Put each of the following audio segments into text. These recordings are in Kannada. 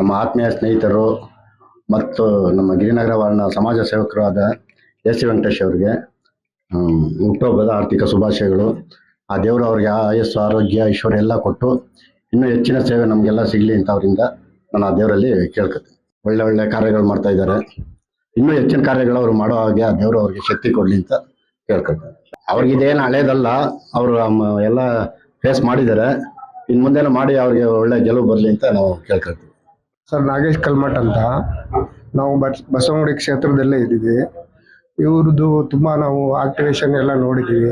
ನಮ್ಮ ಆತ್ಮೀಯ ಸ್ನೇಹಿತರು ಮತ್ತು ನಮ್ಮ ಗಿರಿನಗರ ವಾರ್ಡ್ನ ಸಮಾಜ ಸೇವಕರಾದ ಎಸ್ ಸಿ ವೆಂಕಟೇಶ್ ಅವರಿಗೆ ಹುಟ್ಟುಹಬ್ಬದ ಆರ್ಥಿಕ ಶುಭಾಶಯಗಳು. ಆ ದೇವರು ಅವ್ರಿಗೆ ಆಯಸ್ಸು, ಆರೋಗ್ಯ, ಐಶ್ವರ್ಯ ಎಲ್ಲ ಕೊಟ್ಟು ಇನ್ನೂ ಹೆಚ್ಚಿನ ಸೇವೆ ನಮಗೆಲ್ಲ ಸಿಗಲಿ ಅಂತ ಅವರಿಂದ ನಾನು ಆ ದೇವರಲ್ಲಿ ಕೇಳ್ಕೊತೀನಿ. ಒಳ್ಳೆ ಒಳ್ಳೆ ಕಾರ್ಯಗಳು ಮಾಡ್ತಾ ಇದ್ದಾರೆ. ಇನ್ನೂ ಹೆಚ್ಚಿನ ಕಾರ್ಯಗಳು ಅವರು ಮಾಡೋ ಹಾಗೆ ಆ ದೇವರು ಅವ್ರಿಗೆ ಶಕ್ತಿ ಕೊಡಲಿ ಅಂತ ಕೇಳ್ಕೊತೀನಿ. ಅವ್ರಿಗೆ ಇದೇನು ಹಳೇದಲ್ಲ, ಅವರು ಎಲ್ಲ ಫೇಸ್ ಮಾಡಿದ್ದಾರೆ. ಇನ್ನು ಮುಂದೆನೂ ಮಾಡಿ ಅವ್ರಿಗೆ ಒಳ್ಳೆ ಗೆಲುವು ಬರಲಿ ಅಂತ ನಾವು ಕೇಳ್ಕೊಳ್ತೀವಿ ಸರ್ ನಾಗೇಶ್ ಕಲ್ಮಠ್ ಅಂತ. ನಾವು ಬಸ್, ಬಸವನಗುಡಿ ಕ್ಷೇತ್ರದಲ್ಲೇ ಇದ್ದೀವಿ. ಇವ್ರದ್ದು ತುಂಬ ನಾವು ಆಕ್ಟಿವೇಶನ್ ಎಲ್ಲ ನೋಡಿದ್ದೀವಿ.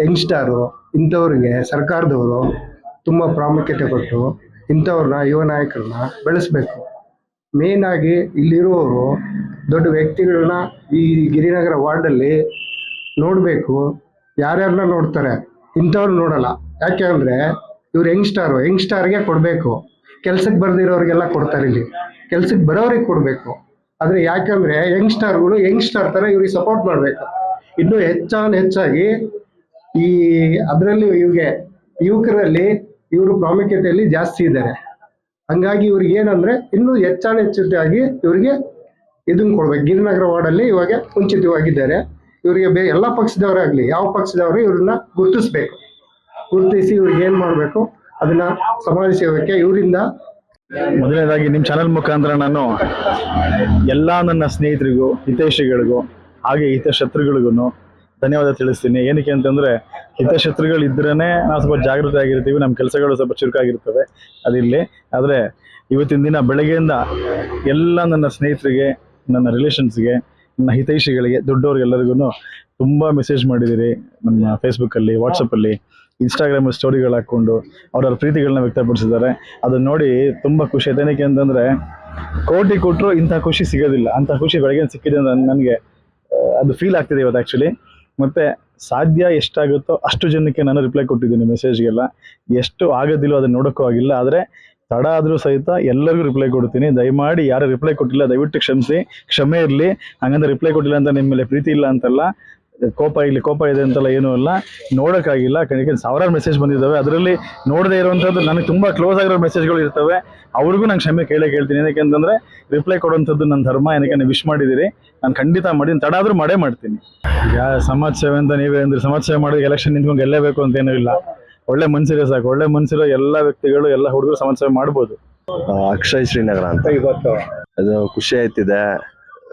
ಯಂಗ್ಸ್ಟಾರು ಇಂಥವ್ರಿಗೆ, ಸರ್ಕಾರದವರು ತುಂಬ ಪ್ರಾಮುಖ್ಯತೆ ಕೊಟ್ಟು ಇಂಥವ್ರನ್ನ, ಯುವ ನಾಯಕರನ್ನ ಬೆಳೆಸ್ಬೇಕು. ಮೇನ್ ಆಗಿ ಇಲ್ಲಿರುವವರು ದೊಡ್ಡ ವ್ಯಕ್ತಿಗಳನ್ನ ಈ ಗಿರಿನಗರ ವಾರ್ಡಲ್ಲಿ ನೋಡಬೇಕು. ಯಾರ್ಯಾರನ್ನ ನೋಡ್ತಾರೆ ಇಂಥವ್ರು ನೋಡಲ್ಲ. ಯಾಕೆ ಅಂದರೆ ಇವ್ರು ಯಂಗ್ಸ್ಟಾರು ಯಂಗ್ಸ್ಟಾರ್ಗೆ ಕೊಡಬೇಕು. ಕೆಲ್ಸಕ್ಕೆ ಬರ್ದಿರೋರಿಗೆಲ್ಲ ಕೊಡ್ತಾರೆ ಇಲ್ಲಿ. ಕೆಲ್ಸಕ್ಕೆ ಬರೋರಿಗೆ ಕೊಡಬೇಕು. ಆದರೆ ಯಾಕಂದ್ರೆ ಯಂಗ್ಸ್ಟರ್ಗಳು ಯಂಗ್ಸ್ಟರ್ ಥರ ಇವ್ರಿಗೆ ಸಪೋರ್ಟ್ ಮಾಡಬೇಕು. ಇನ್ನೂ ಹೆಚ್ಚಾನ್ ಹೆಚ್ಚಾಗಿ ಈ ಅದರಲ್ಲಿ ಇವ್ಗೆ ಯುವಕರಲ್ಲಿ ಇವರು ಪ್ರಾಮುಖ್ಯತೆಯಲ್ಲಿ ಜಾಸ್ತಿ ಇದ್ದಾರೆ ಹಂಗಾಗಿ ಇವ್ರಿಗೆ ಏನಂದ್ರೆ ಇನ್ನೂ ಹೆಚ್ಚಾನ್ ಹೆಚ್ಚಾಗಿ ಇವರಿಗೆ ಇದನ್ನ ಕೊಡ್ಬೇಕು. ಗಿರಿನಗರ ವಾರ್ಡಲ್ಲಿ ಇವಾಗ ಮುಂಚಿತವಾಗಿದ್ದಾರೆ. ಇವರಿಗೆ ಬೇ ಎಲ್ಲ ಪಕ್ಷದವರಾಗ್ಲಿ, ಯಾವ ಪಕ್ಷದವರು ಇವ್ರನ್ನ ಗುರುತಿಸ್ಬೇಕು. ಗುರುತಿಸಿ ಇವ್ರಿಗೆ ಏನು ಮಾಡ್ಬೇಕು? ಅದನ್ನ ಸಮಾಜ ಇವರಿಂದ ಮೊದಲನೇದಾಗಿ ನಿಮ್ಮ ಚಾನಲ್ ಮುಖಾಂತರ ನಾನು ಎಲ್ಲ ನನ್ನ ಸ್ನೇಹಿತರಿಗೂ, ಹಿತೈಷಿಗಳಿಗೂ, ಹಾಗೆ ಹಿತಶತ್ರುಗಳಿಗೂ ಧನ್ಯವಾದ ತಿಳಿಸ್ತೀನಿ. ಏನಕ್ಕೆ ಅಂತಂದ್ರೆ ಹಿತಶತ್ರುಗಳು ಇದ್ರೇ ನಾವು ಸ್ವಲ್ಪ ಜಾಗೃತಿ ಆಗಿರ್ತೀವಿ ನಮ್ಮ ಕೆಲಸಗಳು ಸ್ವಲ್ಪ ಚುರುಕಾಗಿರ್ತವೆ. ಅದಿಲ್ಲಿ ಆದರೆ ಇವತ್ತಿನ ದಿನ ಬೆಳಗ್ಗೆಯಿಂದ ಎಲ್ಲ ನನ್ನ ಸ್ನೇಹಿತರಿಗೆ, ನನ್ನ ರಿಲೇಷನ್ಸ್ಗೆ ನನ್ನ ಹಿತೈಷಿಗಳಿಗೆ ದೊಡ್ಡವ್ರಿಗೆಲ್ಲರಿಗೂ ತುಂಬ ಮೆಸೇಜ್ ಮಾಡಿದ್ದೀರಿ ನಮ್ಮ ಫೇಸ್ಬುಕ್ಕಲ್ಲಿ ವಾಟ್ಸಪ್ಪಲ್ಲಿ ಇನ್ಸ್ಟಾಗ್ರಾಮಲ್ಲಿ ಸ್ಟೋರಿಗಳು ಹಾಕ್ಕೊಂಡು ಅವರವ್ರ ಪ್ರೀತಿಗಳನ್ನ ವ್ಯಕ್ತಪಡಿಸಿದ್ದಾರೆ. ಅದನ್ನ ನೋಡಿ ತುಂಬ ಖುಷಿ ಆಯ್ತು. ಏನಕ್ಕೆ ಅಂತಂದರೆ ಕೋಟಿ ಕೊಟ್ಟರು ಇಂಥ ಖುಷಿ ಸಿಗೋದಿಲ್ಲ. ಅಂಥ ಖುಷಿ ಬೆಳಗ್ಗೆ ಸಿಕ್ಕಿದೆ ಅಂತ ನನಗೆ ಅದು ಫೀಲ್ ಆಗ್ತಿದೆ ಇವತ್ತು ಆ್ಯಕ್ಚುಲಿ ಮತ್ತು ಸಾಧ್ಯ ಎಷ್ಟಾಗುತ್ತೋ ಅಷ್ಟು ಜನಕ್ಕೆ ನಾನು ರಿಪ್ಲೈ ಕೊಟ್ಟಿದ್ದೀನಿ ಮೆಸೇಜ್ಗೆಲ್ಲ ಎಷ್ಟು ಆಗೋದಿಲ್ಲೋ ಅದನ್ನ ನೋಡೋಕ್ಕೂ ಆಗಿಲ್ಲ. ಆದರೆ ತಡ ಆದರೂ ಸಹಿತ ಎಲ್ಲರಿಗೂ ರಿಪ್ಲೈ ಕೊಡ್ತೀನಿ. ದಯಮಾಡಿ ಯಾರು ರಿಪ್ಲೈ ಕೊಟ್ಟಿಲ್ಲ, ದಯವಿಟ್ಟು ಕ್ಷಮಿಸಿ. ಕ್ಷಮೆ ಇರಲಿ. ಹಂಗಂದ್ರೆ ರಿಪ್ಲೈ ಕೊಟ್ಟಿಲ್ಲ ಅಂತ ನಿಮ್ಮ ಮೇಲೆ ಪ್ರೀತಿ ಇಲ್ಲ ಅಂತಲ್ಲ. ಕೋಪ ಇಲ್ಲಿ ಕೋಪ ಇದೆ ಅಂತೆಲ್ಲ ಏನೂ ಇಲ್ಲ. ನೋಡೋಕ್ಕಾಗಿಲ್ಲ. ಕಣಕ್ಕೆ ಸಾವಿರಾರು ಮೆಸೇಜ್ ಬಂದಿದ್ದಾವೆ. ಅದರಲ್ಲಿ ನೋಡದೇ ಇರುವಂಥದ್ದು ನನಗೆ ತುಂಬ ಕ್ಲೋಸ್ ಆಗಿರೋ ಮೆಸೇಜ್ಗಳು ಇರ್ತವೆ. ಅವ್ರಿಗೂ ನಾನು ಕ್ಷಮೆ ಕೇಳೇ ಕೇಳ್ತೀನಿ. ಏನಕ್ಕೆ ಅಂತಂದರೆ ರಿಪ್ಲೈ ಕೊಡುವಂಥದ್ದು ನನ್ನ ಧರ್ಮ. ಏನಕ್ಕೆ ನೀವು ವಿಶ್ ಮಾಡಿದ್ದೀರಿ. ನಾನು ಖಂಡಿತ ಮಾಡಿ ತಡ ಆದರೂ ಮಾಡೇ ಮಾಡ್ತೀನಿ. ಈಗ ಸಮಾಜ ಸೇವೆ ಅಂತ ನೀವೇ ಅಂದ್ರೆ. ಸಮಾಜ ಸೇವೆ ಮಾಡಿ ಎಲೆಕ್ಷನ್ ನಿಂತ್ಕೊಂಡು ಗೆಲ್ಲೇಬೇಕು ಅಂತ ಏನೂ ಇಲ್ಲ. ಒಳ್ಳೆ ಮನ್ಸಿರೋ ಸಾಕು. ಒಳ್ಳೆ ಮನ್ಸಿರೋ ಎಲ್ಲ ವ್ಯಕ್ತಿಗಳು ಎಲ್ಲ ಹುಡುಗರು ಸಮಾಜ ಸೇವೆ ಮಾಡ್ಬೋದು. ಅಕ್ಷಯ್ ಶ್ರೀನಗರ ಅಂತ. ಇವತ್ತು. ಅದು ಖುಷಿ ಆಯ್ತಿದೆ.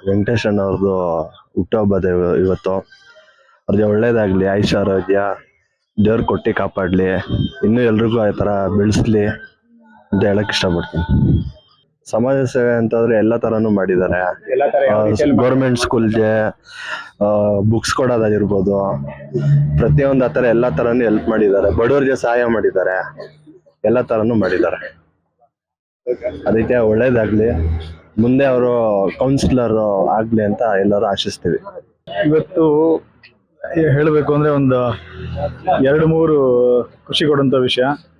ವೆಂಕಟೇಶ್ ಅಣ್ಣ ಅವ್ರದ್ದು ಹುಟ್ಟುಹಬ್ಬದ ಇವ- ಇವತ್ತು. ಅವ್ರಿಗೆ ಒಳ್ಳೇದಾಗ್ಲಿ ಆಯುಷ ಆರೋಗ್ಯ ದೇವ್ರ ಕೊಟ್ಟಿ ಕಾಪಾಡ್ಲಿ ಇನ್ನೂ ಎಲ್ರಿಗೂ ಆ ಥರ ಬೆಳೆಸ್ಲಿ ಅಂತ ಹೇಳಕ್ ಇಷ್ಟಪಡ್ತೀನಿ. ಸಮಾಜ ಸೇವೆ ಅಂತಂದ್ರೆ ಎಲ್ಲ ತರನು ಮಾಡಿದ್ದಾರೆ. ಗೌರ್ಮೆಂಟ್ ಸ್ಕೂಲ್ಗೆ ಬುಕ್ಸ್ ಕೊಡೋದಾಗಿರ್ಬೋದು ಪ್ರತಿಯೊಂದು ಆ ಥರ ಎಲ್ಲ ತರನು ಹೆಲ್ಪ್ ಮಾಡಿದ್ದಾರೆ. ಬಡವರಿಗೆ ಸಹಾಯ ಮಾಡಿದ್ದಾರೆ. ಎಲ್ಲ ತರನು ಮಾಡಿದ್ದಾರೆ. ಅದಕ್ಕೆ ಒಳ್ಳೇದಾಗ್ಲಿ. ಮುಂದೆ ಅವರು ಕೌನ್ಸಿಲರ್ ಆಗ್ಲಿ ಅಂತ ಎಲ್ಲರೂ ಆಶಿಸ್ತೀವಿ. ಇವತ್ತು ಹೇಳಬೇಕು ಅಂದರೆ ಒಂದು ಎರಡು ಮೂರು ಖುಷಿ ಕೊಡುವಂಥ ವಿಷಯ.